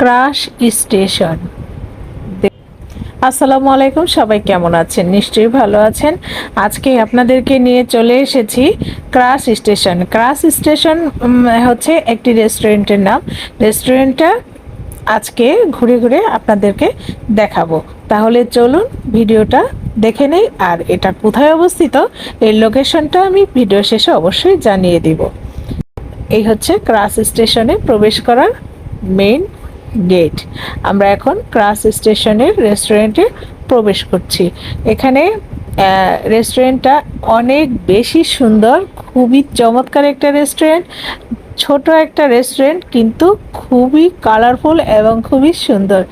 Crush station. আসসালামু আলাইকুম, সবাই কেমন আছেন? নিশ্চয়ই ভালো আছেন। আজকে আপনাদেরকে নিয়ে চলে এসেছি ক্রাশ স্টেশন। ক্রাশ স্টেশন হচ্ছে একটি রেস্টুরেন্টের নাম। রেস্টুরেন্টটা আজকে ঘুরে ঘুরে আপনাদেরকে দেখাবো। তাহলে চলুন ভিডিওটা দেখে নেই, আর এটা কোথায় অবস্থিত এই লোকেশনটা আমি ভিডিও শেষে অবশ্যই জানিয়ে দিব। এই হচ্ছে ক্রাস স্টেশনে প্রবেশ করার মেইন গেট আমরা এখন ক্রাস স্টেশনের রেস্টুরেন্টে প্রবেশ করছি। এখানে রেস্টুরেন্টটা অনেক বেশি সুন্দর, খুবই চমৎকার একটা রেস্টুরেন্ট ছোট একটা রেস্টুরেন্ট কিন্তু খুবই কালারফুল এবং খুবই সুন্দর।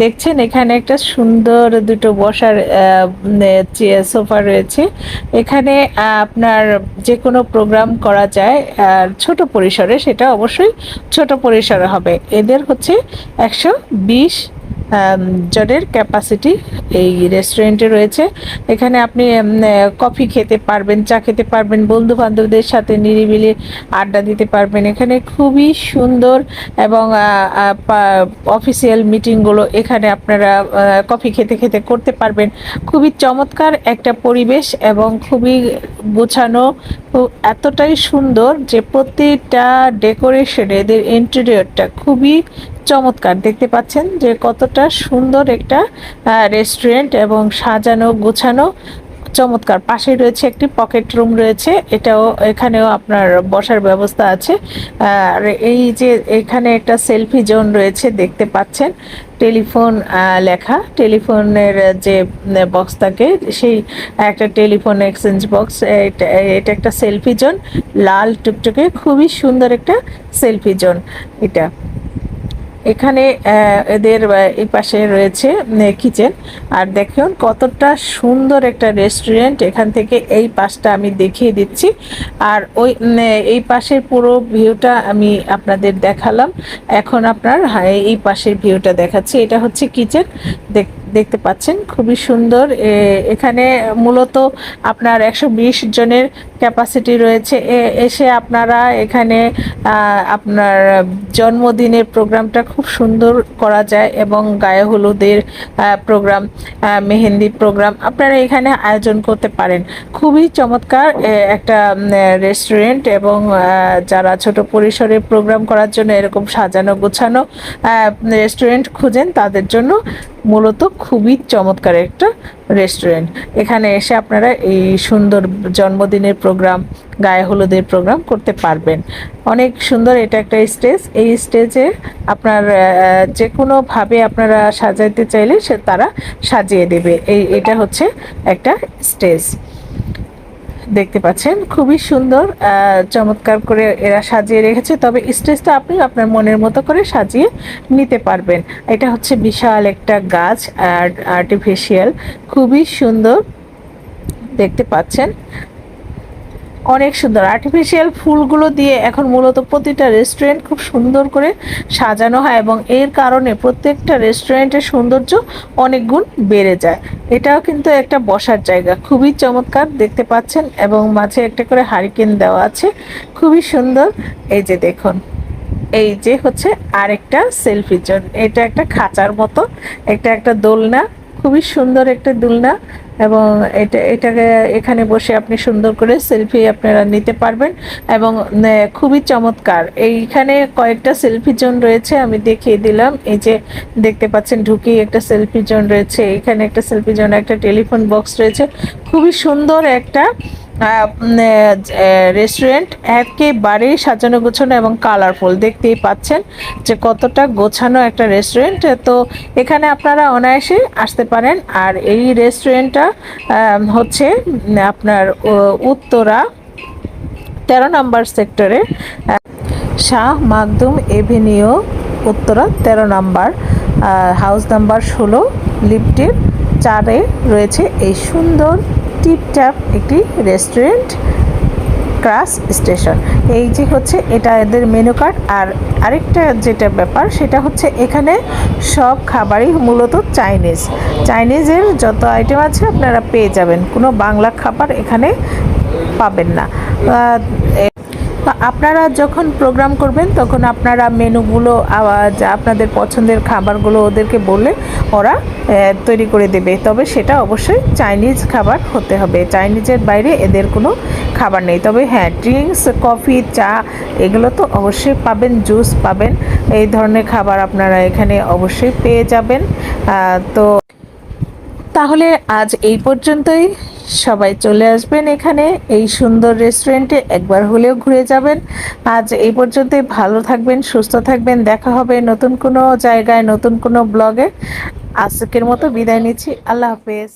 দেখছেন এখানে একটা সুন্দর দুটো বসার সোফা রয়েছে। এখানে আপনার যে কোনো প্রোগ্রাম করা যায় ছোট পরিসরে সেটা অবশ্যই ছোট পরিসরে হবে। এদের হচ্ছে একশো বিশ জনের ক্যাপাসিটি এই রেস্টুরেন্টে রয়েছে। এখানে আপনি কফি খেতে পারবেন, চা খেতে পারবেন বন্ধু বান্ধবদের সাথে নিরিবিলি আড্ডা দিতে পারবেন। এখানে খুবই সুন্দর এবং অফিসিয়াল মিটিংগুলো এখানে আপনারা কফি খেতে খেতে করতে পারবেন। খুবই চমৎকার একটা পরিবেশ এবং খুবই গোছানো এতটাই সুন্দর যে প্রতিটা ডেকোরেশন এদের ইন্টেরিয়রটা খুবই চমৎকার। দেখতে পাচ্ছেন যে কতটা সুন্দর একটা রেস্টুরেন্ট এবং সাজানো, গোছানো চমৎকার। পাশে রয়েছে একটি পকেট রুম রয়েছে, এটাও এখানেও আপনার বসার ব্যবস্থা আছে। আর এই যে এখানে একটা সেলফি জোন রয়েছে, দেখতে পাচ্ছেন। টেলিফোন লেখা। টেলিফোনের যে বক্স থাকে, সেই একটা টেলিফোন এক্সচেঞ্জ বক্স এটা একটা সেলফি জোন। লাল টুকটুকে, খুবই সুন্দর একটা সেলফি জোন এটা। এখানে এদের এই পাশে রয়েছে কিচেন আর দেখুন কতটা সুন্দর একটা রেস্টুরেন্ট এখান থেকে এই পাশটা আমি দেখিয়ে দিচ্ছি। আর ওই এই পাশের পুরো ভিউটা আমি আপনাদের দেখালাম। এখন আপনার এই পাশের ভিউটা দেখাচ্ছি। এটা হচ্ছে কিচেন দেখ, দেখতে পাচ্ছেন? খুবই সুন্দর। এখানে মূলত আপনার একশো বিশ জনের ক্যাপাসিটি রয়েছে। এসে আপনারা এখানে আপনার জন্মদিনের প্রোগ্রামটা খুব সুন্দর করা যায় এবং গায়ে হলুদের প্রোগ্রাম মেহেন্দি প্রোগ্রাম আপনারা এখানে আয়োজন করতে পারেন। খুবই চমৎকার একটা রেস্টুরেন্ট এবং যারা ছোট পরিসরে প্রোগ্রাম করার জন্য এরকম সাজানো গোছানো রেস্টুরেন্ট খুঁজেন, তাদের জন্য মূলত খুবই চমৎকার একটা রেস্টুরেন্ট এখানে এসে আপনারা এই সুন্দর জন্মদিনের প্রোগ্রাম গায়ে হলুদের প্রোগ্রাম করতে পারবেন। অনেক সুন্দর এটা একটা স্টেজ এই স্টেজে আপনার যে কোনোভাবে আপনারা সাজাইতে চাইলে সে তারা সাজিয়ে দেবে। এই, এটা হচ্ছে একটা স্টেজ দেখতে পাচ্ছেন, খুবই সুন্দর চমৎকার করে এরা সাজিয়ে রেখেছে। তবে স্টেজটা আপনি আপনার মনের মতো করে সাজিয়ে নিতে পারবেন। এটা হচ্ছে বিশাল একটা গাছ আর্টিফিশিয়াল খুবই সুন্দর। দেখতে পাচ্ছেন অনেক সুন্দর। আর্টিফিশিয়াল ফুলগুলো দিয়ে এখন মূলত প্রতিটা রেস্টুরেন্ট খুব সুন্দর করে সাজানো হয় এবং এর কারণে প্রত্যেকটা রেস্টুরেন্টের সৌন্দর্য অনেক গুণ বেড়ে যায়। এটাও কিন্তু একটা বসার জায়গা। খুবই চমৎকার দেখতে পাচ্ছেন এবং মাঝে একটা করে হারিকেন দেওয়া আছে। খুবই সুন্দর। এই যে দেখুন। এই যে হচ্ছে আরেকটা সেলফি জোন এটা একটা খাঁচার মতো। এটা একটা দোলনা। খুবই সুন্দর একটা দোলনা। এবং এটা, এটাকে এখানে বসে আপনি সুন্দর করে সেলফি আপনারা নিতে পারবেন এবং খুবই চমৎকার। এইখানে কয়েকটা সেলফি জোন রয়েছে, আমি দেখিয়ে দিলাম। এই যে দেখতে পাচ্ছেন ঢুকি একটা সেলফি জোন রয়েছে, এখানে একটা সেলফি জোন একটা টেলিফোন বক্স রয়েছে। খুবই সুন্দর একটা রেস্টুরেন্ট একেবারেই সাজানো গোছানো এবং কালারফুল দেখতেই পাচ্ছেন যে কতটা গোছানো একটা রেস্টুরেন্ট তো এখানে আপনারা অনায়াসে আসতে পারেন। আর এই রেস্টুরেন্টটা হচ্ছে আপনার উত্তরা তেরো নম্বর সেক্টরে শাহ মাকদুম এভিনিউ, উত্তরা তেরো নাম্বার। হাউস নাম্বার ষোলো, লিফটের চারে রয়েছে এই সুন্দর টিপট্যাপ একটি রেস্টুরেন্ট ক্রাস স্টেশন। এই যে হচ্ছে এটা এদের মেনু কার্ড। আর আরেকটা যেটা ব্যাপার, সেটা হচ্ছে এখানে সব খাবারই মূলত চাইনিজ। চাইনিজের যত আইটেম আছে আপনারা পেয়ে যাবেন। কোনো বাংলা খাবার এখানে পাবেন না। আপনারা যখন প্রোগ্রাম করবেন, তখন আপনারা মেনুগুলো আপনাদের পছন্দের খাবারগুলো ওদেরকে বললে ওরা তৈরি করে দেবে। তবে সেটা অবশ্যই চাইনিজ খাবার হতে হবে। চাইনিজের বাইরে এদের কোনো খাবার নেই। তবে হ্যাঁ ড্রিঙ্কস কফি চা, এগুলো তো অবশ্যই পাবেন জুস পাবেন। এই ধরনের খাবার আপনারা এখানে অবশ্যই পেয়ে যাবেন। তো তাহলে আজ এই পর্যন্তই। সবাই চলে আসবেন এখানে। এই সুন্দর রেস্টুরেন্টে একবার হলেও ঘুরে যাবেন। আজ এই পর্যন্তই। ভালো থাকবেন, সুস্থ থাকবেন। দেখা হবে নতুন কোনো জায়গায়, নতুন কোনো ব্লগে আজকের মতো বিদায় নিচ্ছি। আল্লাহ হাফেজ।